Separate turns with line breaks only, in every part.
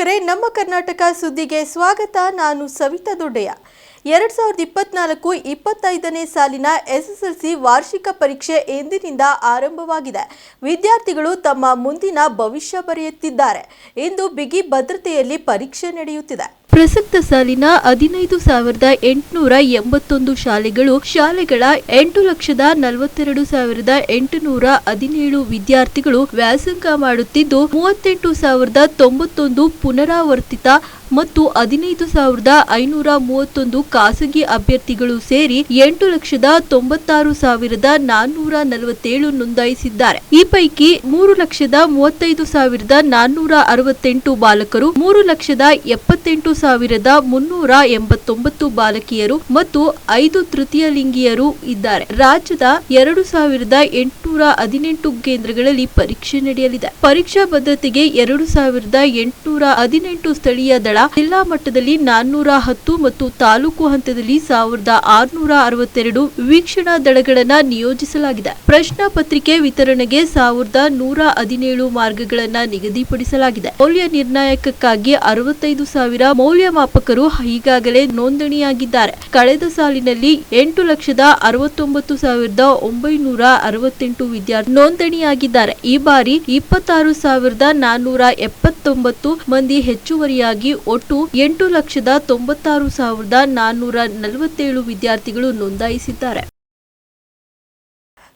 ವೀಕ್ಷಕರೇ, ನಮ್ಮ ಕರ್ನಾಟಕ ಸುದ್ದಿಗೆ ಸ್ವಾಗತ. ನಾನು ಸವಿತಾ ದೊಡ್ಡೆಯ ಎರಡ್ ಸಾವಿರದ ಇಪ್ಪತ್ನಾಲ್ಕು ಇಪ್ಪತ್ತೈದನೇ ಸಾಲಿನ ಎಸ್ಎಸ್ಎಲ್ಸಿ ವಾರ್ಷಿಕ ಪರೀಕ್ಷೆ ಎಂದಿನಿಂದ ಆರಂಭವಾಗಿದೆ. ವಿದ್ಯಾರ್ಥಿಗಳು ತಮ್ಮ ಮುಂದಿನ ಭವಿಷ್ಯ ಬರೆಯುತ್ತಿದ್ದಾರೆ. ಇಂದು ಬಿಗಿ ಭದ್ರತೆಯಲ್ಲಿ ಪರೀಕ್ಷೆ ನಡೆಯುತ್ತಿದೆ. ಪ್ರಸಕ್ತ ಸಾಲಿನ ಹದಿನೈದು ಸಾವಿರದ ಎಂಟುನೂರ ಎಂಬತ್ತೊಂದು ಶಾಲೆಗಳು ಶಾಲೆಗಳ ಎಂಟು ಲಕ್ಷದ ನಲವತ್ತೆರಡು ಸಾವಿರದ ಎಂಟುನೂರ ಹದಿನೇಳು ವಿದ್ಯಾರ್ಥಿಗಳು ವ್ಯಾಸಂಗ ಮಾಡುತ್ತಿದ್ದು, ಮೂವತ್ತೆಂಟು ಸಾವಿರದ ತೊಂಬತ್ತೊಂದು ಪುನರಾವರ್ತಿತ ಮತ್ತು ಹದಿನೈದು ಸಾವಿರದ ಐನೂರ ಮೂವತ್ತೊಂದು ಖಾಸಗಿ ಅಭ್ಯರ್ಥಿಗಳು ಸೇರಿ ಎಂಟು ಲಕ್ಷದ ತೊಂಬತ್ತಾರು ಸಾವಿರದ ನಾನ್ನೂರ ನಲವತ್ತೇಳು ನೋಂದಾಯಿಸಿದ್ದಾರೆ. ಈ ಪೈಕಿ ಮೂರು ಲಕ್ಷದ ಮೂವತ್ತೈದು ಸಾವಿರದ ನಾನ್ನೂರ ಅರವತ್ತೆಂಟು ಬಾಲಕರು, ಮೂರು ಲಕ್ಷದ ಎಪ್ಪತ್ತೆಂಟು ಸಾವಿರದ ಮುನ್ನೂರ ಎಂಬತ್ತೊಂಬತ್ತು ಬಾಲಕಿಯರು ಮತ್ತು ಐದು ತೃತೀಯ ಲಿಂಗಿಯರು ಇದ್ದಾರೆ. ರಾಜ್ಯದ ಎರಡು ಸಾವಿರದ ಎಂಟುನೂರ ಹದಿನೆಂಟು ಕೇಂದ್ರಗಳಲ್ಲಿ ಪರೀಕ್ಷೆ ನಡೆಯಲಿದೆ. ಪರೀಕ್ಷಾ ಭದ್ರತೆಗೆ ಎರಡು ಸಾವಿರದ ಎಂಟುನೂರ ಹದಿನೆಂಟು ಸ್ಥಳೀಯ ದಳ ಜಿಲ್ಲಾ ಮಟ್ಟದಲ್ಲಿ ನಾನ್ನೂರ ಹತ್ತು ಮತ್ತು ತಾಲೂಕು ಹಂತದಲ್ಲಿ ಸಾವಿರದ ಆರುನೂರ ಅರವತ್ತೆರಡು ವೀಕ್ಷಣಾ ದಳಗಳನ್ನ ನಿಯೋಜಿಸಲಾಗಿದೆ. ಪ್ರಶ್ನಾ ಪತ್ರಿಕೆ ವಿತರಣೆಗೆ ಸಾವಿರದ ನೂರ ಹದಿನೇಳು ಮಾರ್ಗಗಳನ್ನ ನಿಗದಿಪಡಿಸಲಾಗಿದೆ. ಮೌಲ್ಯ ನಿರ್ಣಾಯಕಕ್ಕಾಗಿ ಅರವತ್ತೈದು ಸಾವಿರ ಮೌಲ್ಯಮಾಪಕರು ಈಗಾಗಲೇ ನೋಂದಣಿಯಾಗಿದ್ದಾರೆ. ಕಳೆದ ಸಾಲಿನಲ್ಲಿ ಎಂಟು ಲಕ್ಷದ ಅರವತ್ತೊಂಬತ್ತು ಸಾವಿರದ ಒಂಬೈನೂರ ಅರವತ್ತೆಂಟು ವಿದ್ಯಾರ್ಥಿ ನೋಂದಣಿಯಾಗಿದ್ದಾರೆ. ಈ ಬಾರಿ ಇಪ್ಪತ್ತಾರು ಸಾವಿರದ ನಾನ್ನೂರ ಎಪ್ಪತ್ತೊಂಬತ್ತು ಮಂದಿ ಹೆಚ್ಚುವರಿಯಾಗಿ ಒಟ್ಟು ಎಂಟು ಲಕ್ಷದ ತೊಂಬತ್ತಾರು ಸಾವಿರದ ನಾನ್ನೂರ ನಲವತ್ತೇಳು ವಿದ್ಯಾರ್ಥಿಗಳು ನೋಂದಾಯಿಸಿದ್ದಾರೆ.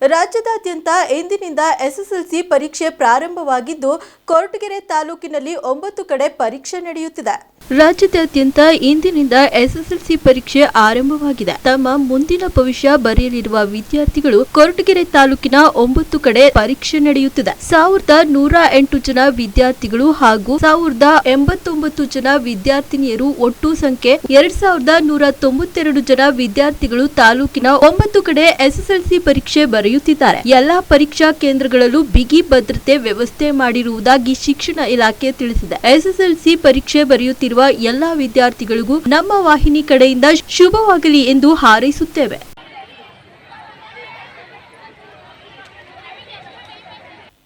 ರಾಜ್ಯದಾದ್ಯಂತ ಇಂದಿನಿಂದ ಎಸ್ಎಸ್ಎಲ್ಸಿ ಪರೀಕ್ಷೆ ಪ್ರಾರಂಭವಾಗಿದ್ದು ಕೊರಟಗೆರೆ ತಾಲೂಕಿನಲ್ಲಿ ಒಂಬತ್ತು ಕಡೆ ಪರೀಕ್ಷೆ ನಡೆಯುತ್ತಿದೆ. ರಾಜ್ಯದಾದ್ಯಂತ ಇಂದಿನಿಂದ ಎಸ್ಎಸ್ಎಲ್ಸಿ ಪರೀಕ್ಷೆ ಆರಂಭವಾಗಿದೆ. ತಮ್ಮ ಮುಂದಿನ ಭವಿಷ್ಯ ಬರೆಯಲಿರುವ ವಿದ್ಯಾರ್ಥಿಗಳು ಕೊರಟಗೆರೆ ತಾಲೂಕಿನ ಒಂಬತ್ತು ಕಡೆ ಪರೀಕ್ಷೆ ನಡೆಯುತ್ತಿದೆ. ಸಾವಿರದ ನೂರ ಎಂಟು ಜನ ವಿದ್ಯಾರ್ಥಿಗಳು ಹಾಗೂ ಸಾವಿರದ ಎಂಬತ್ತೊಂಬತ್ತು ಜನ ವಿದ್ಯಾರ್ಥಿನಿಯರು ಒಟ್ಟು ಸಂಖ್ಯೆ ಎರಡ್ ಸಾವಿರದ ನೂರ ತೊಂಬತ್ತೆರಡು ಜನ ವಿದ್ಯಾರ್ಥಿಗಳು ತಾಲೂಕಿನ ಒಂಬತ್ತು ಕಡೆ ಎಸ್ಎಸ್ಎಲ್ಸಿ ಪರೀಕ್ಷೆ ಬರೆಯುತ್ತಿದ್ದಾರೆ. ಎಲ್ಲಾ ಪರೀಕ್ಷಾ ಕೇಂದ್ರಗಳಲ್ಲೂ ಬಿಗಿ ಭದ್ರತೆ ವ್ಯವಸ್ಥೆ ಮಾಡಿರುವುದಾಗಿ ಶಿಕ್ಷಣ ಇಲಾಖೆ ತಿಳಿಸಿದೆ. ಎಸ್ಎಸ್ಎಲ್ಸಿ ಪರೀಕ್ಷೆ ಬರೆಯುತ್ತಿರುವ ಎಲ್ಲಾ ವಿದ್ಯಾರ್ಥಿಗಳಿಗೂ ನಮ್ಮ ವಾಹಿನಿ ಕಡೆಯಿಂದ ಶುಭವಾಗಲಿ ಎಂದು ಹಾರೈಸುತ್ತೇವೆ.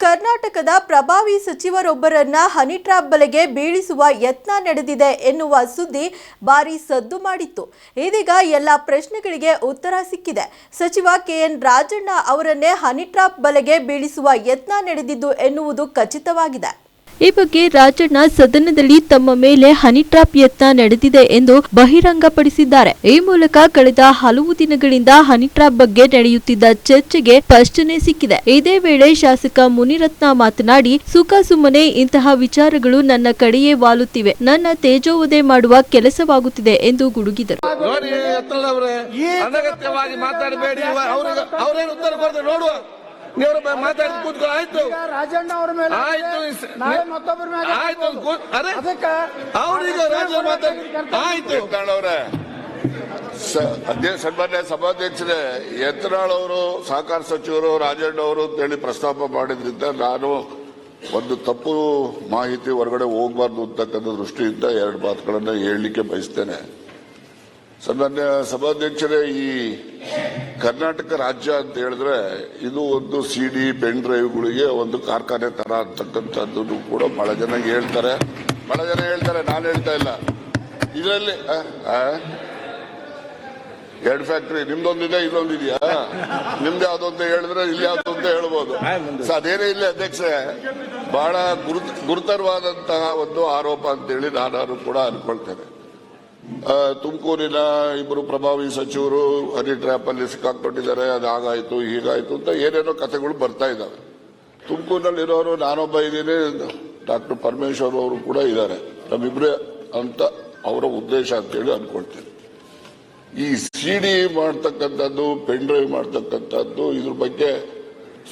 ಕರ್ನಾಟಕದ ಪ್ರಭಾವಿ ಸಚಿವರೊಬ್ಬರನ್ನ ಹನಿ ಟ್ರಾಪ್ ಬಲೆಗೆ ಬೀಳಿಸುವ ಯತ್ನ ನಡೆದಿದೆ ಎನ್ನುವ ಸುದ್ದಿ ಭಾರಿ ಸದ್ದು ಮಾಡಿತ್ತು. ಇದೀಗ ಎಲ್ಲ ಪ್ರಶ್ನೆಗಳಿಗೆ ಉತ್ತರ ಸಿಕ್ಕಿದೆ. ಸಚಿವ ಕೆಎನ್ ರಾಜಣ್ಣ ಅವರನ್ನೇ ಹನಿ ಟ್ರಾಪ್ ಬಲೆಗೆ ಬೀಳಿಸುವ ಯತ್ನ ನಡೆದಿದ್ದು ಎನ್ನುವುದು ಖಚಿತವಾಗಿದೆ. ಈ ಬಗ್ಗೆ ರಾಜಣ್ಣ ಸದನದಲ್ಲಿ ತಮ್ಮ ಮೇಲೆ ಹನಿ ಟ್ರಾಪ್ ಯತ್ನ ನಡೆದಿದೆ ಎಂದು ಬಹಿರಂಗಪಡಿಸಿದ್ದಾರೆ. ಈ ಮೂಲಕ ಕಳೆದ ಹಲವು ದಿನಗಳಿಂದ ಹನಿ ಟ್ರಾಪ್ ಬಗ್ಗೆ ನಡೆಯುತ್ತಿದ್ದ ಚರ್ಚೆಗೆ ಸ್ಪಷ್ಟನೆ ಸಿಕ್ಕಿದೆ. ಇದೇ ವೇಳೆ ಶಾಸಕ ಮುನಿರತ್ನ ಮಾತನಾಡಿ ಸುಖ ಸುಮ್ಮನೆ ಇಂತಹ ವಿಚಾರಗಳು ನನ್ನ ಕಡೆಯೇ ವಾಲುತ್ತಿವೆ. ನನ್ನ ತೇಜೋವದೆ ಮಾಡುವ ಕೆಲಸವಾಗುತ್ತಿದೆ ಎಂದು ಗುಡುಗಿದರು.
ಮಾತಾಡಬೇಡಿ. ಅವ್ರಿಗೆ ಅವ್ರೇನು ಉತ್ತರ ಕೊಡ್ತಾರೆ ನೀವು ಮಾತಾಡಿ ಕೂತ್ಕೊ ಆಯ್ತು.
ರಾಜಣ್ಣ ಅವರ ಮೇಲೆ
ಆಯ್ತು
ನಾಳೆ ಮತ್ತೊಬ್ಬರ ಮೇಲೆ
ಆಯ್ತು ಅರೆ
ಅದಕ್ಕೆ
ಅವ್ರಿಗೆ ರಾಜ ಮಾತಾಡಿ ಆಯ್ತು.
ಯತ್ನಾಳ್ ಅಧ್ಯಕ್ಷ ಸನ್ಮಾನ್ಯ ಸಭಾಧ್ಯಕ್ಷರೇ ಯತ್ನಾಳ್ ಅವರು ಸಹಕಾರ ಸಚಿವರು ರಾಜಣ್ಣ ಅವರು ಅಂತೇಳಿ ಪ್ರಸ್ತಾಪ ಮಾಡಿದ್ರಿಂದ ನಾನು ಒಂದು ತಪ್ಪು ಮಾಹಿತಿ ಹೊರಗಡೆ ಹೋಗಬಾರ್ದು ಅಂತಕ್ಕಂಥ ದೃಷ್ಟಿಯಿಂದ ಎರಡು ಮಾತುಗಳನ್ನು ಹೇಳಲಿಕ್ಕೆ ಬಯಸ್ತೇನೆ. ಸನ್ಮಾನ್ಯ ಸಭಾಧ್ಯಕ್ಷರೇ ಈ ಕರ್ನಾಟಕ ರಾಜ್ಯ ಅಂತ ಹೇಳಿದ್ರೆ ಇದು ಒಂದು ಸಿಡಿ ಪೆನ್ ಡ್ರೈವ್ಗಳಿಗೆ ಒಂದು ಕಾರ್ಖಾನೆ ತರ ಅಂತಕ್ಕಂಥದ್ದು ಕೂಡ ಬಹಳ ಜನ ಹೇಳ್ತಾರೆ. ಬಹಳ ಜನ ಹೇಳ್ತಾರೆ, ನಾನು ಹೇಳ್ತಾ ಇಲ್ಲ. ಇದರಲ್ಲಿ ಎರಡು ಫ್ಯಾಕ್ಟ್ರಿ ನಿಮ್ದೊಂದಿದೆ ಇದೊಂದಿದೆಯಾ ನಿಮ್ದು ಯಾವ್ದು ಅಂತ ಹೇಳಿದ್ರೆ ಇಲ್ಲಿ ಯಾವ್ದು ಅಂತ ಹೇಳ್ಬೋದು. ಅದೇನೇ ಇಲ್ಲ ಅಧ್ಯಕ್ಷ ಬಹಳ ಗುರುತ, ಗುರುತರವಾದಂತಹ ಒಂದು ಆರೋಪ ಅಂತೇಳಿ ನಾನು ಕೂಡ ಅನ್ಕೊಳ್ತೇನೆ. ತುಮಕೂರಿನ ಇಬ್ಬರು ಪ್ರಭಾವಿ ಸಚಿವರು ಹನಿ ಟ್ರ್ಯಾಪ್ ಅಲ್ಲಿ ಸಿಕ್ಕಾಕೊಂಡಿದ್ದಾರೆ ಅದಾಗಾಯ್ತು, ಹೀಗಾಯ್ತು ಅಂತ ಏನೇನೋ ಕಥೆಗಳು ಬರ್ತಾ ಇದ್ದಾವೆ. ತುಮಕೂರಿನಲ್ಲಿ ಇರೋರು ನಾನೊಬ್ಬ ಇದ್ದೀನಿ, ಡಾಕ್ಟರ್ ಪರಮೇಶ್ವರ್ ಅವರು ಕೂಡ ಇದ್ದಾರೆ. ನಮ್ಮಿಬ್ರೆ ಅಂತ ಅವರ ಉದ್ದೇಶ ಅಂತೇಳಿ ಅನ್ಕೊಳ್ತೇನೆ. ಈ ಸಿ ಡಿ ಮಾಡ್ತಕ್ಕಂಥದ್ದು ಪೆನ್ ಡ್ರೈವ್ ಮಾಡ್ತಕ್ಕಂಥದ್ದು, ಇದ್ರ ಬಗ್ಗೆ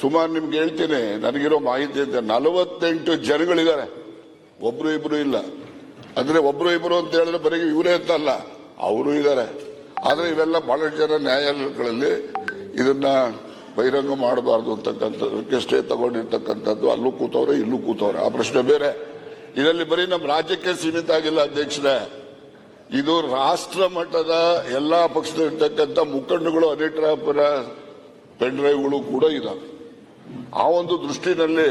ಸುಮಾರು ನಿಮ್ಗೆ ಹೇಳ್ತೀನಿ, ನನಗಿರೋ ಮಾಹಿತಿ ಅಂತ ನಲವತ್ತೆಂಟು ಜನಗಳಿದ್ದಾರೆ. ಒಬ್ರು ಇಬ್ರು ಇಲ್ಲ. ಅಂದ್ರೆ ಒಬ್ರು ಇಬ್ರು ಅಂತ ಹೇಳಿದ್ರೆ ಬರೀ ಇವರೇ ಅಂತ ಅಲ್ಲ ಅವರು ಇದ್ದಾರೆ ಆದ್ರೆ ಇವೆಲ್ಲ ಬಹಳಷ್ಟು ಜನ ನ್ಯಾಯಾಲಯಗಳಲ್ಲಿ ಇದನ್ನ ಬಹಿರಂಗ ಮಾಡಬಾರ್ದು ಅಂತಕ್ಕಂಥದ್ದು ಸ್ಟೇ ತಗೊಂಡಿರ್ತಕ್ಕಂಥದ್ದು, ಅಲ್ಲೂ ಕೂತವ್ರೆ, ಇಲ್ಲೂ ಕೂತವ್ರೆ. ಆ ಪ್ರಶ್ನೆ ಬೇರೆ. ಇದರಲ್ಲಿ ಬರೀ ನಮ್ಮ ರಾಜ್ಯಕ್ಕೆ ಸೀಮಿತ ಆಗಿಲ್ಲ ಅಧ್ಯಕ್ಷರೇ. ಇದು ರಾಷ್ಟ್ರ ಮಟ್ಟದ ಎಲ್ಲಾ ಪಕ್ಷದಲ್ಲಿರ್ತಕ್ಕಂಥ ಮುಖಂಡಗಳು ಅನಿಟ್ರಾಪರ ಪೆನ್ ಡ್ರೈವ್ಗಳು ಕೂಡ ಇದಾವೆ. ಆ ಒಂದು ದೃಷ್ಟಿನಲ್ಲಿ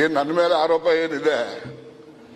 ಏನು ನನ್ನ ಮೇಲೆ ಆರೋಪ ಏನಿದೆ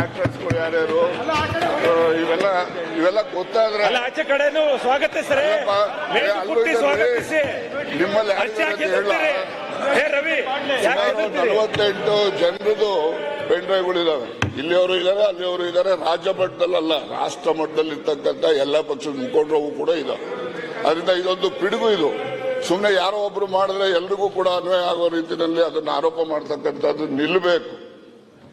ಆಕ್ಟರ್ಸ್ಗಳು ಯಾರ್ಯಾರು? ಇವೆಲ್ಲ ಇವೆಲ್ಲ ಗೊತ್ತಾದ್ರೆ
ಅಲ್ಲ ಆಚೆ ಕಡೆನು ಸ್ವಾಗತಿಸ್ರಿ. ಸ್ವಾಗತಿಸಿ.
ನಿಮ್ಮಲ್ಲಿ ಹೇಳ.
ರವಿ?
ನಲವತ್ತೆಂಟು ಜನರದು ಪೆನ್ ಡ್ರೈವ್ಗಳಿದಾವೆ ಇಲ್ಲಿಯವರು ಇದ್ದಾರೆ ಅಲ್ಲಿಯವರು ಇದ್ದಾರೆ. ರಾಜ್ಯ ಮಟ್ಟದಲ್ಲ ರಾಷ್ಟ್ರ ಮಟ್ಟದಲ್ಲಿ ಇರ್ತಕ್ಕಂಥ ಎಲ್ಲ ಪಕ್ಷದ ಮುಖಂಡರು ಕೂಡ ಇದಾವೆ. ಅದರಿಂದ ಇದೊಂದು ಪಿಡುಗು ಇದು. ಸುಮ್ಮನೆ ಯಾರೋ ಒಬ್ರು ಮಾಡಿದ್ರೆ ಎಲ್ರಿಗೂ ಕೂಡ ಅನ್ವಯ ಆಗೋ ರೀತಿಯಲ್ಲಿ ಅದನ್ನು ಆರೋಪ ಮಾಡ್ತಕ್ಕಂಥದ್ದು ನಿಲ್ಲಬೇಕು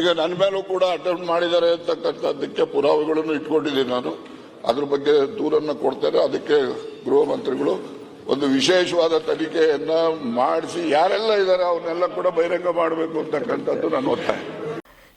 ಈಗ ನನ್ನ ಮೇಲೂ ಕೂಡ ಅಟೆಂಪ್ಟ್ ಮಾಡಿದ್ದಾರೆ ಅಂತಕ್ಕಂಥದ್ದಕ್ಕೆ ಪುರಾವೆಗಳನ್ನು ಇಟ್ಕೊಂಡಿದ್ದೀನಿ ನಾನು. ಅದ್ರ ಬಗ್ಗೆ ದೂರನ್ನು ಕೊಡ್ತಾರೆ ಅದಕ್ಕೆ ಗೃಹ ಮಂತ್ರಿಗಳು ಒಂದು ವಿಶೇಷವಾದ ತನಿಖೆಯನ್ನ ಮಾಡಿಸಿ ಯಾರೆಲ್ಲ ಇದ್ದಾರೆ ಅವನ್ನೆಲ್ಲ ಕೂಡ ಬಹಿರಂಗ ಮಾಡಬೇಕು ಅಂತಕ್ಕಂಥದ್ದು ನಾನು ಒತ್ತಾಯ.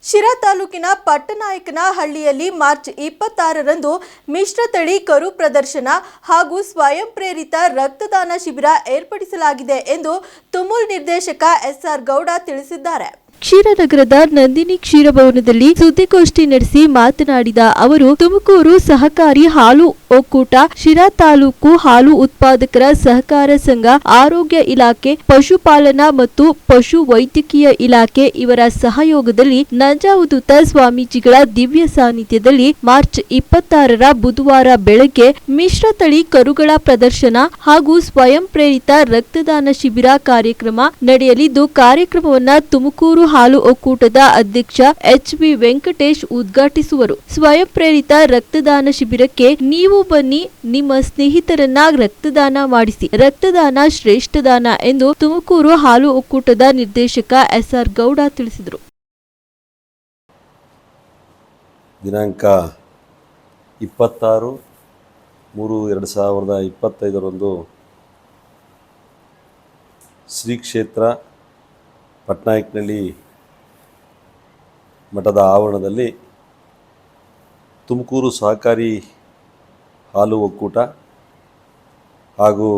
ಶಿರಾ ತಾಲೂಕಿನ ಪಟ್ಟನಾಯಕನಹಳ್ಳಿಯಲ್ಲಿ ಮಾರ್ಚ್ ಇಪ್ಪತ್ತಾರರಂದು ಮಿಶ್ರತಳಿ ಕರು ಪ್ರದರ್ಶನ ಹಾಗೂ ಸ್ವಯಂ ಪ್ರೇರಿತ ರಕ್ತದಾನ ಶಿಬಿರ ಏರ್ಪಡಿಸಲಾಗಿದೆ ಎಂದು ತುಮುಲ್ ನಿರ್ದೇಶಕ ಎಸ್ಆರ್ ಗೌಡ ತಿಳಿಸಿದ್ದಾರೆ. ಕ್ಷೀರನಗರದ ನಂದಿನಿ ಕ್ಷೀರಭವನದಲ್ಲಿ ಸುದ್ದಿಗೋಷ್ಠಿ ನಡೆಸಿ ಮಾತನಾಡಿದ ಅವರು, ತುಮಕೂರು ಸಹಕಾರಿ ಹಾಲು ಒಕ್ಕೂಟ, ಶಿರಾ ತಾಲೂಕು ಹಾಲು ಉತ್ಪಾದಕರ ಸಹಕಾರ ಸಂಘ, ಆರೋಗ್ಯ ಇಲಾಖೆ, ಪಶುಪಾಲನಾ ಮತ್ತು ಪಶು ವೈದ್ಯಕೀಯ ಇಲಾಖೆ ಇವರ ಸಹಯೋಗದಲ್ಲಿ ನಂಜಾವಧೂತ ಸ್ವಾಮೀಜಿಗಳ ದಿವ್ಯ ಸಾನ್ನಿಧ್ಯದಲ್ಲಿ ಮಾರ್ಚ್ ಇಪ್ಪತ್ತಾರರ ಬುಧವಾರ ಬೆಳಗ್ಗೆ ಮಿಶ್ರತಳಿ ಕರುಗಳ ಪ್ರದರ್ಶನ ಹಾಗೂ ಸ್ವಯಂ ಪ್ರೇರಿತ ರಕ್ತದಾನ ಶಿಬಿರ ಕಾರ್ಯಕ್ರಮ ನಡೆಯಲಿದ್ದು, ಕಾರ್ಯಕ್ರಮವನ್ನು ತುಮಕೂರು ಹಾಲು ಒಕ್ಕೂಟದ ಅಧ್ಯಕ್ಷ ಎಚ್ ಬಿ ವೆಂಕಟೇಶ್ ಉದ್ಘಾಟಿಸುವರು. ಸ್ವಯಂ ಪ್ರೇರಿತ ರಕ್ತದಾನ ಶಿಬಿರಕ್ಕೆ ನೀವು ಬನ್ನಿ, ನಿಮ್ಮ ಸ್ನೇಹಿತರನ್ನ ರಕ್ತದಾನ ಮಾಡಿಸಿ. ರಕ್ತದಾನ ಶ್ರೇಷ್ಠ ದಾನ ಎಂದು ತುಮಕೂರು ಹಾಲು ಒಕ್ಕೂಟದ ನಿರ್ದೇಶಕ ಎಸ್ಆರ್ ಗೌಡ ತಿಳಿಸಿದರು.
ದಿನಾಂಕ ಇಪ್ಪತ್ತಾರು ಮೂರು ಎರಡು ಸಾವಿರದ ಇಪ್ಪತ್ತೈದರಂದು ಶ್ರೀ ಕ್ಷೇತ್ರ ಪಟ್ನಾಯಕನಹಳ್ಳಿ ಮಠದ ಆವರಣದಲ್ಲಿ ತುಮಕೂರು ಸಹಕಾರಿ ಹಾಲು ಒಕ್ಕೂಟ ಹಾಗೂ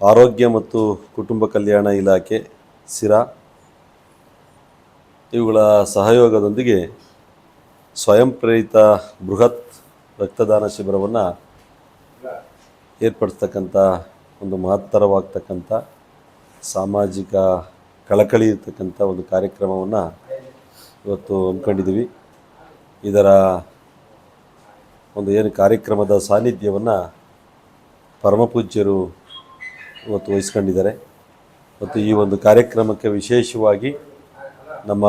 ಆರೋಗ್ಯ ಮತ್ತು ಕುಟುಂಬ ಕಲ್ಯಾಣ ಇಲಾಖೆ, ಸಿರಾ, ಇವುಗಳ ಸಹಯೋಗದೊಂದಿಗೆ ಸ್ವಯಂ ಪ್ರೇರಿತ ಬೃಹತ್ ರಕ್ತದಾನ ಶಿಬಿರವನ್ನು ಏರ್ಪಡಿಸ್ತಕ್ಕಂಥ ಒಂದು ಮಹತ್ತರವಾಗ್ತಕ್ಕಂಥ ಸಾಮಾಜಿಕ ಕಳಕಳಿ ಇರ್ತಕ್ಕಂಥ ಒಂದು ಕಾರ್ಯಕ್ರಮವನ್ನು ಇವತ್ತು ಹಮ್ಮಿಕೊಂಡಿದ್ದೀವಿ ಇದರ ಒಂದು ಏನು ಕಾರ್ಯಕ್ರಮದ ಸಾನ್ನಿಧ್ಯವನ್ನು ಪರಮಪೂಜ್ಯರು ಇವತ್ತು ವಹಿಸ್ಕೊಂಡಿದ್ದಾರೆ. ಮತ್ತು ಈ ಒಂದು ಕಾರ್ಯಕ್ರಮಕ್ಕೆ ವಿಶೇಷವಾಗಿ ನಮ್ಮ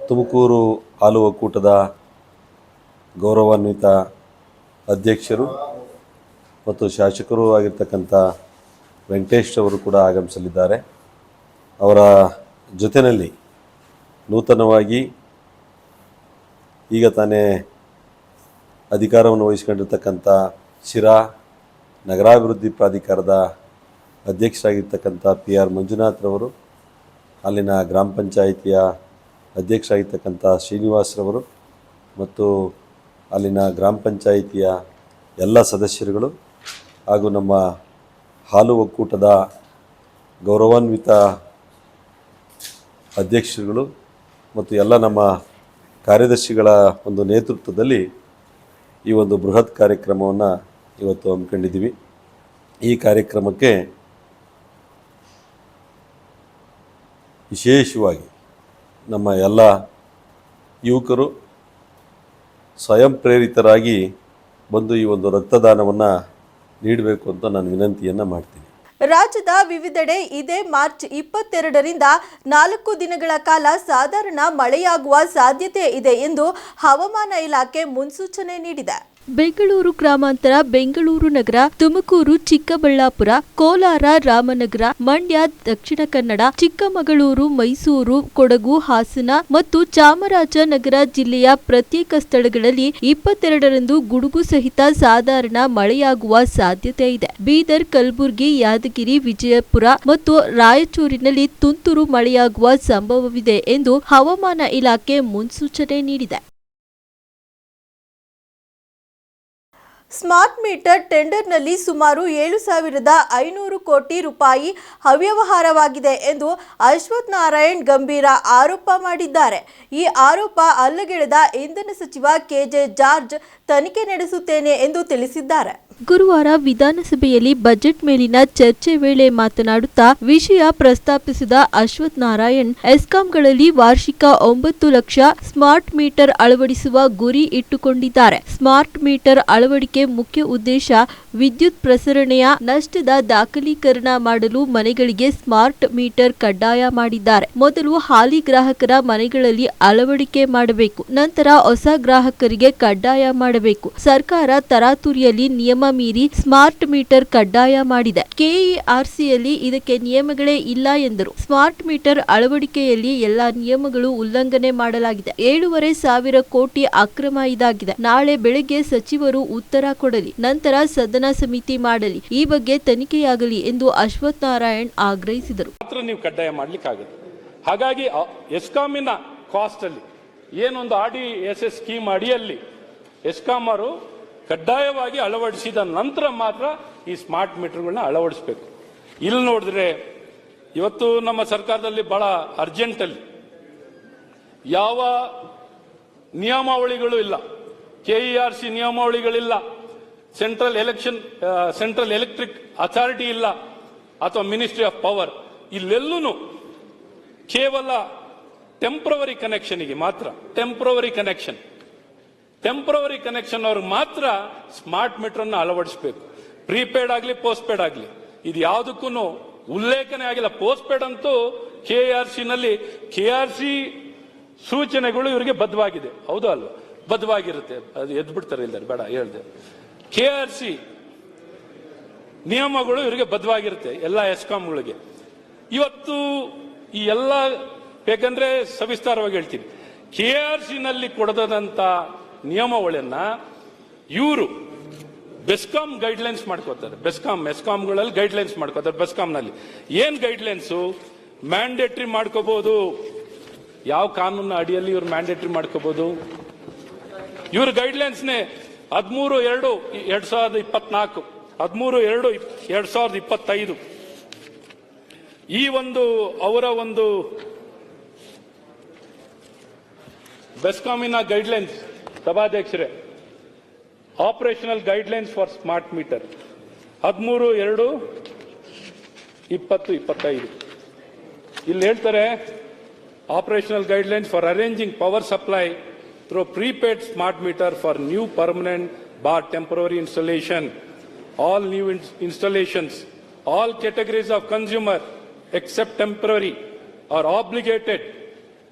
ತುಮಕೂರು ಹಾಲು ಒಕ್ಕೂಟದ ಗೌರವಾನ್ವಿತ ಅಧ್ಯಕ್ಷರು ಮತ್ತು ಶಾಸಕರೂ ಆಗಿರ್ತಕ್ಕಂಥ ವೆಂಕಟೇಶ್ ಅವರು ಕೂಡ ಆಗಮಿಸಲಿದ್ದಾರೆ. ಅವರ ಜೊತೆಯಲ್ಲಿ ನೂತನವಾಗಿ ಈಗ ತಾನೇ ಅಧಿಕಾರವನ್ನು ವಹಿಸಿಕೊಂಡಿರ್ತಕ್ಕಂಥ ಶಿರಾ ನಗರಾಭಿವೃದ್ಧಿ ಪ್ರಾಧಿಕಾರದ ಅಧ್ಯಕ್ಷರಾಗಿರ್ತಕ್ಕಂಥ ಪಿ ಆರ್ ಮಂಜುನಾಥ್ರವರು ಅಲ್ಲಿನ ಗ್ರಾಮ ಪಂಚಾಯಿತಿಯ ಅಧ್ಯಕ್ಷರಾಗಿರ್ತಕ್ಕಂಥ ಶ್ರೀನಿವಾಸ್ರವರು ಮತ್ತು ಅಲ್ಲಿನ ಗ್ರಾಮ ಪಂಚಾಯಿತಿಯ ಎಲ್ಲ ಸದಸ್ಯರುಗಳು ಹಾಗೂ ನಮ್ಮ ಹಾಲು ಒಕ್ಕೂಟದ ಗೌರವಾನ್ವಿತ ಅಧ್ಯಕ್ಷರುಗಳು ಮತ್ತು ಎಲ್ಲ ನಮ್ಮ ಕಾರ್ಯದರ್ಶಿಗಳ ಒಂದು ನೇತೃತ್ವದಲ್ಲಿ ಈ ಒಂದು ಬೃಹತ್ ಕಾರ್ಯಕ್ರಮವನ್ನು ಇವತ್ತು ಹಮ್ಮಿಕೊಂಡಿದ್ದೀವಿ. ಈ ಕಾರ್ಯಕ್ರಮಕ್ಕೆ ವಿಶೇಷವಾಗಿ ನಮ್ಮ ಎಲ್ಲ ಯುವಕರು ಸ್ವಯಂ ಪ್ರೇರಿತರಾಗಿ ಬಂದು ಈ ಒಂದು ರಕ್ತದಾನವನ್ನು ನೀಡಬೇಕು ಅಂತ ನಾನು ವಿನಂತಿಯನ್ನು ಮಾಡ್ತೀನಿ.
ರಾಜ್ಯದ ವಿವಿಧೆಡೆ ಇದೇ ಮಾರ್ಚ್ ಇಪ್ಪತ್ತೆರಡರಿಂದ ನಾಲ್ಕು ದಿನಗಳ ಕಾಲ ಸಾಧಾರಣ ಮಳೆಯಾಗುವ ಸಾಧ್ಯತೆ ಇದೆ ಎಂದು ಹವಾಮಾನ ಇಲಾಖೆ ಮುನ್ಸೂಚನೆ ನೀಡಿದೆ. ಬೆಂಗಳೂರು ಗ್ರಾಮಾಂತರ, ಬೆಂಗಳೂರು ನಗರ, ತುಮಕೂರು, ಚಿಕ್ಕಬಳ್ಳಾಪುರ, ಕೋಲಾರ, ರಾಮನಗರ, ಮಂಡ್ಯ, ದಕ್ಷಿಣ ಕನ್ನಡ, ಚಿಕ್ಕಮಗಳೂರು, ಮೈಸೂರು, ಕೊಡಗು, ಹಾಸನ ಮತ್ತು ಚಾಮರಾಜನಗರ ಜಿಲ್ಲೆಯ ಪ್ರತ್ಯೇಕ ಸ್ಥಳಗಳಲ್ಲಿ ಇಪ್ಪತ್ತೆರಡರಂದು ಗುಡುಗು ಸಹಿತ ಸಾಧಾರಣ ಮಳೆಯಾಗುವ ಸಾಧ್ಯತೆ ಇದೆ. ಬೀದರ್, ಕಲಬುರಗಿ, ಯಾದಗಿರಿ, ವಿಜಯಪುರ ಮತ್ತು ರಾಯಚೂರಿನಲ್ಲಿ ತುಂತುರು ಮಳೆಯಾಗುವ ಸಂಭವವಿದೆ ಎಂದು ಹವಾಮಾನ ಇಲಾಖೆ ಮುನ್ಸೂಚನೆ ನೀಡಿದೆ. ಸ್ಮಾರ್ಟ್ ಮೀಟರ್ ಟೆಂಡರ್ನಲ್ಲಿ ಸುಮಾರು ಏಳು ಸಾವಿರದ ಐನೂರು ಕೋಟಿ ರೂಪಾಯಿ ಅವ್ಯವಹಾರವಾಗಿದೆ ಎಂದು ಅಶ್ವಥ್ ನಾರಾಯಣ್ ಗಂಭೀರ ಆರೋಪ ಮಾಡಿದ್ದಾರೆ. ಈ ಆರೋಪ ಅಲ್ಲಗೆಳೆದ ಇಂಧನ ಸಚಿವ ಕೆಜೆ ಜಾರ್ಜ್ ತನಿಖೆ ನಡೆಸುತ್ತೇನೆ ಎಂದು ತಿಳಿಸಿದ್ದಾರೆ. ಗುರುವಾರ ವಿಧಾನಸಭೆಯಲ್ಲಿ ಬಜೆಟ್ ಮೇಲಿನ ಚರ್ಚೆ ವೇಳೆ ಮಾತನಾಡುತ್ತಾ ವಿಷಯ ಪ್ರಸ್ತಾಪಿಸಿದ ಅಶ್ವಥ್ ನಾರಾಯಣ್, ಎಸ್ಕಾಂಗಳಲ್ಲಿ ವಾರ್ಷಿಕ ಒಂಬತ್ತು ಲಕ್ಷ ಸ್ಮಾರ್ಟ್ ಮೀಟರ್ ಅಳವಡಿಸುವ ಗುರಿ ಇಟ್ಟುಕೊಂಡಿದ್ದಾರೆ. ಸ್ಮಾರ್ಟ್ ಮೀಟರ್ ಅಳವಡಿಕೆ ಮುಖ್ಯ ಉದ್ದೇಶ ವಿದ್ಯುತ್ ಪ್ರಸರಣೆಯ ನಷ್ಟದ ದಾಖಲೀಕರಣ ಮಾಡಲು ಮನೆಗಳಿಗೆ ಸ್ಮಾರ್ಟ್ ಮೀಟರ್ ಕಡ್ಡಾಯ ಮಾಡಿದ್ದಾರೆ. ಮೊದಲು ಹಾಲಿ ಗ್ರಾಹಕರ ಮನೆಗಳಲ್ಲಿ ಅಳವಡಿಕೆ ಮಾಡಬೇಕು, ನಂತರ ಹೊಸ ಗ್ರಾಹಕರಿಗೆ ಕಡ್ಡಾಯ ಮಾಡಬೇಕು. ಸರ್ಕಾರ ತರಾತುರಿಯಲ್ಲಿ ನಿಯಮ ಮೀರಿ ಸ್ಮಾರ್ಟ್ ಮೀಟರ್ ಕಡ್ಡಾಯ ಮಾಡಿದೆ. ಕೆಇಆರ್ಸಿಯಲ್ಲಿ ಇದಕ್ಕೆ ನಿಯಮಗಳೇ ಇಲ್ಲ ಎಂದರು. ಸ್ಮಾರ್ಟ್ ಮೀಟರ್ ಅಳವಡಿಕೆಯಲ್ಲಿ ಎಲ್ಲಾ ನಿಯಮಗಳು ಉಲ್ಲಂಘನೆ ಮಾಡಲಾಗಿದೆ. ಏಳೂವರೆ ಸಾವಿರ ಕೋಟಿ ಅಕ್ರಮ ಇದಾಗಿದೆ. ನಾಳೆ ಬೆಳಗ್ಗೆ ಸಚಿವರು ಉತ್ತರ ಕೊಡಲಿ, ನಂತರ ಸದನ ಸಮಿತಿ ಮಾಡಲಿ, ಈ ಬಗ್ಗೆ ತನಿಖೆಯಾಗಲಿ ಎಂದು ಅಶ್ವಥ್ ನಾರಾಯಣ್ ಆಗ್ರಹಿಸಿದರು.
ಮಾತ್ರ ನೀವು ಕಡ್ಡಾಯ ಮಾಡ್ಲಿಕ್ಕಾಗುತ್ತೆ ಹಾಗಾಗಿ ಎಸ್ಕಾಮಿನ ಕಾಸ್ಟ್ ಅಲ್ಲಿ, ಏನೊಂದು R D S S scheme ಅಡಿಯಲ್ಲಿ ಎಸ್ಕಾಮ್ ಅವರು ಕಡ್ಡಾಯವಾಗಿ ಅಳವಡಿಸಿದ ನಂತರ ಮಾತ್ರ ಈ ಸ್ಮಾರ್ಟ್ ಮೀಟರ್ಗಳನ್ನ ಅಳವಡಿಸಬೇಕು. ಇಲ್ಲಿ ನೋಡಿದ್ರೆ, ಇವತ್ತು ನಮ್ಮ ಸರ್ಕಾರದಲ್ಲಿ ಬಹಳ ಅರ್ಜೆಂಟ್ ಅಲ್ಲಿ. ಯಾವ ನಿಯಮಾವಳಿಗಳು ಇಲ್ಲ. KER C ನಿಯಮಾವಳಿಗಳಿಲ್ಲ. Central election central electric authority ಇಲ್ಲ ಅಥವಾ ಮಿನಿಸ್ಟ್ರಿ ಆಫ್ ಪವರ್ ಇಲ್ಲೆಲ್ಲೂ ಕೇವಲ ಟೆಂಪ್ರವರಿ ಕನೆಕ್ಷನ್ಗೆ ಮಾತ್ರ, ಟೆಂಪ್ರವರಿ ಕನೆಕ್ಷನ್. ಟೆಂಪ್ರವರಿ ಕನೆಕ್ಷನ್ ಅವ್ರಿಗೆ ಮಾತ್ರ ಸ್ಮಾರ್ಟ್ ಮೀಟರ್ ಅನ್ನು ಅಳವಡಿಸಬೇಕು. ಪ್ರೀಪೇಡ್ ಆಗಲಿ ಪೋಸ್ಟ್ ಪೇಡ್ ಆಗಲಿ. ಇದು ಯಾವುದಕ್ಕೂ ಉಲ್ಲೇಖನೆ ಆಗಿಲ್ಲ. ಪೋಸ್ಟ್ ಪೇಡ್ ಅಂತೂ ಕೆ ಆರ್ ಸಿನಲ್ಲಿ, ಕೆ ಆರ್ ಸಿ ಸೂಚನೆಗಳು ಇವರಿಗೆ ಬದ್ಧವಾಗಿದೆ. ಹೌದು ಅಲ್ವಾ? ಬದ್ಧವಾಗಿರುತ್ತೆ. ಅದು ಎದ್ದು ಬಿಡ್ತಾರೆ ಇಲ್ಲ ಬೇಡ, ಹೇಳ್ದೆ. ಕೆ ಆರ್ ಸಿ ನಿಯಮಗಳು ಇವರಿಗೆ ಬದ್ಧವಾಗಿರುತ್ತೆ, ಎಲ್ಲ ಎಸ್ಕಾಂಗಳಿಗೆ ಇವತ್ತು ಈ ಎಲ್ಲ, ಬೇಕಂದ್ರೆ ಸವಿಸ್ತಾರವಾಗಿ ಹೇಳ್ತೀನಿ. ಕೆ ಆರ್ ಸಿನಲ್ಲಿ ಕೊಡದಂತ ನಿಯಮಗಳನ್ನ ಇವರು ಬೆಸ್ಕಾಂ ಗೈಡ್ಲೈನ್ಸ್ ಮಾಡ್ಕೋತಾರೆ. ಬೆಸ್ಕಾಂ ಎಸ್ಕಾಂಗಳಲ್ಲಿ ಗೈಡ್ಲೈನ್ಸ್ ಮಾಡ್ಕೋತಾರೆ ಬೆಸ್ಕಾಂನಲ್ಲಿ. ಏನ್ ಗೈಡ್ಲೈನ್ಸು ಮ್ಯಾಂಡೇಟ್ರಿ ಮಾಡ್ಕೋಬಹುದು ಯಾವ ಕಾನೂನು ಅಡಿಯಲ್ಲಿ ಇವ್ರು ಮ್ಯಾಂಡೇಟ್ರಿ ಮಾಡ್ಕೋಬಹುದು ಇವ್ರ ಗೈಡ್ಲೈನ್ಸ್ನೇ ಹದಿಮೂರು ಎರಡು ಎರಡ್ ಸಾವಿರದ ಇಪ್ಪತ್ನಾಲ್ಕು, ಹದಿಮೂರು ಎರಡು ಎರಡ್ ಸಾವಿರದ ಇಪ್ಪತ್ತೈದು. ಈ ಒಂದು ಅವರ ಒಂದು ಬೆಸ್ಕಾಮಿನ ಗೈಡ್ಲೈನ್ಸ್ ಸಭಾಧ್ಯಕ್ಷರೇ operational guidelines for smart meter ಹದಿಮೂರು ಎರಡು ಇಪ್ಪತ್ತು ಇಪ್ಪತ್ತೈದು. ಇಲ್ಲಿ ಹೇಳ್ತಾರೆ operational guidelines for arranging power supply through smart meter for new permanent bar temporary installation, all new in installations, all categories of consumer except temporary are obligated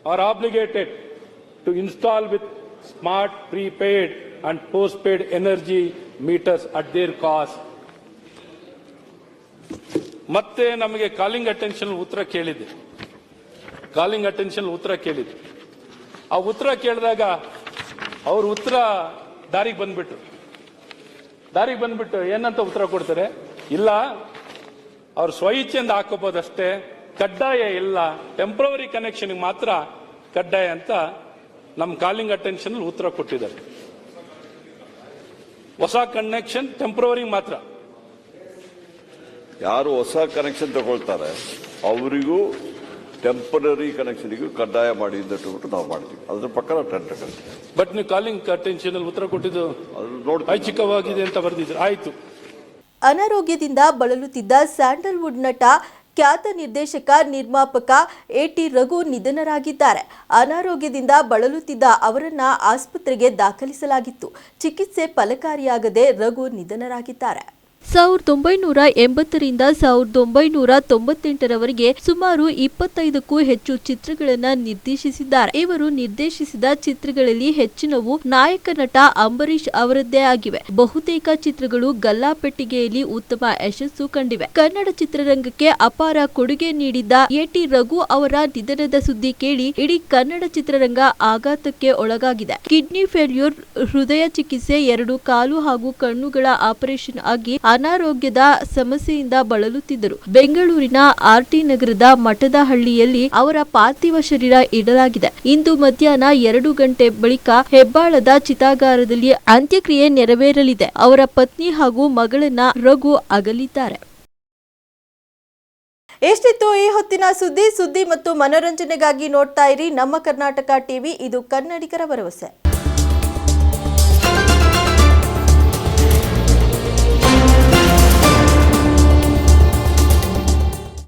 are obligated to install with smart prepaid and postpaid energy meters at their cost ಮತ್ತೆ ನಮಗೆ calling attention ಉತ್ತರ ಕೇಳಿದೆ calling attention ಉತ್ತರ ಕೇಳಿದೆ ಆ ಉತ್ತರ ಕೇಳಿದಾಗ ಅವ್ರ ಉತ್ತರ ದಾರಿಗೆ ಬಂದ್ಬಿಟ್ರು. ದಾರಿಗೆ ಬಂದ್ಬಿಟ್ಟು ಏನಂತ ಉತ್ತರ ಕೊಡ್ತಾರೆ? ಇಲ್ಲ, ಅವ್ರು ಸ್ವಇಚ್ಛೆಯಿಂದ ಹಾಕೋಬೋದಷ್ಟೇ, ಕಡ್ಡಾಯ ಇಲ್ಲ ಟೆಂಪ್ರವರಿ ಕನೆಕ್ಷನ್ ಮಾತ್ರ ಕಡ್ಡಾಯ ಅಂತ ನಮ್ಮ ಕಾಲಿಂಗ್ ಅಟೆನ್ಷನ್ ಉತ್ತರ ಕೊಟ್ಟಿದ್ದಾರೆ. ಹೊಸ ಕನೆಕ್ಷನ್ ಟೆಂಪ್ರವರಿ ಮಾತ್ರ.
ಯಾರು ಹೊಸ ಕನೆಕ್ಷನ್ ತಗೊಳ್ತಾರೆ, ಅವರಿಗೂ ಟೆಂಪರರಿ ಕನೆಕ್ಷನ್ಗೂ ಕಡ್ಡಾಯ ಮಾಡಿ ಅಂತ ನಾವು ಮಾಡ್ತೀವಿ. ಅದ್ರ ಪ್ರಕಾರ ಟೆಂಡರ್ ಕರಿತೀವಿ
ಬಟ್ ನೀವು ಕಾಲಿಂಗ್ ಅಟೆನ್ಷನ್ ಉತ್ತರ ಕೊಟ್ಟಿದ್ದು ಐಚ್ಛಿಕವಾಗಿದೆ ಅಂತ ಬರೆದಿದ್ರು. ಆಯ್ತು.
ಅನಾರೋಗ್ಯದಿಂದ ಬಳಲುತ್ತಿದ್ದ ಸ್ಯಾಂಡಲ್ವುಡ್ ನಟ ಖ್ಯಾತ ನಿರ್ದೇಶಕ ನಿರ್ಮಾಪಕ ಎ ಟಿ ರಘು ನಿಧನರಾಗಿದ್ದಾರೆ. ಅನಾರೋಗ್ಯದಿಂದ ಬಳಲುತ್ತಿದ್ದ ಅವರನ್ನ ಆಸ್ಪತ್ರೆಗೆ ದಾಖಲಿಸಲಾಗಿತ್ತು. ಚಿಕಿತ್ಸೆ ಫಲಕಾರಿಯಾಗದೆ ರಘು ನಿಧನರಾಗಿದ್ದಾರೆ. ಸಾವಿರದ ಒಂಬೈನೂರ ಎಂಬತ್ತರಿಂದ ಸಾವಿರದ ಒಂಬೈನೂರ ತೊಂಬತ್ತೆಂಟರವರೆಗೆ ಸುಮಾರು ಇಪ್ಪತ್ತೈದಕ್ಕೂ ಹೆಚ್ಚು ಚಿತ್ರಗಳನ್ನು ನಿರ್ದೇಶಿಸಿದ್ದಾರೆ. ಇವರು ನಿರ್ದೇಶಿಸಿದ ಚಿತ್ರಗಳಲ್ಲಿ ಹೆಚ್ಚಿನವು ನಾಯಕ ನಟ ಅಂಬರೀಷ್ ಅವರದ್ದೇ ಆಗಿವೆ. ಬಹುತೇಕ ಚಿತ್ರಗಳು ಗಲ್ಲಾಪೆಟ್ಟಿಗೆಯಲ್ಲಿ ಉತ್ತಮ ಯಶಸ್ಸು ಕಂಡಿವೆ. ಕನ್ನಡ ಚಿತ್ರರಂಗಕ್ಕೆ ಅಪಾರ ಕೊಡುಗೆ ನೀಡಿದ್ದ ಎಟಿ ರಘು ಅವರ ನಿಧನದ ಸುದ್ದಿ ಕೇಳಿ ಇಡೀ ಕನ್ನಡ ಚಿತ್ರರಂಗ ಆಘಾತಕ್ಕೆ ಒಳಗಾಗಿದೆ. ಕಿಡ್ನಿ ಫೇಲ್ಯೂರ್, ಹೃದಯ ಚಿಕಿತ್ಸೆ ಎರಡು ಕಾಲು ಹಾಗೂ ಕಣ್ಣುಗಳ ಆಪರೇಷನ್ ಆಗಿ ಅನಾರೋಗ್ಯದ ಸಮಸ್ಯೆಯಿಂದ ಬಳಲುತ್ತಿದ್ದರು. ಬೆಂಗಳೂರಿನ ಆರ್ಟಿ ನಗರದ ಮಠದಹಳ್ಳಿಯಲ್ಲಿ ಅವರ ಪಾರ್ಥಿವ ಶರೀರ ಇಡಲಾಗಿದೆ. ಇಂದು ಮಧ್ಯಾಹ್ನ ಎರಡು ಗಂಟೆ ಬಳಿಕ ಹೆಬ್ಬಾಳದ ಚಿತಾಗಾರದಲ್ಲಿ ಅಂತ್ಯಕ್ರಿಯೆ ನೆರವೇರಲಿದೆ. ಅವರ ಪತ್ನಿ ಹಾಗೂ ಮಗಳನ್ನ ರಘು ಅಗಲಿದ್ದಾರೆ.
ಎಷ್ಟಿತ್ತು ಈ ಹೊತ್ತಿನ ಸುದ್ದಿ? ಸುದ್ದಿ ಮತ್ತು ಮನೋರಂಜನೆಗಾಗಿ ನೋಡ್ತಾ ಇರಿ ನಮ್ಮ ಕರ್ನಾಟಕ ಟಿವಿ. ಇದು ಕನ್ನಡಿಗರ ಭರವಸೆ.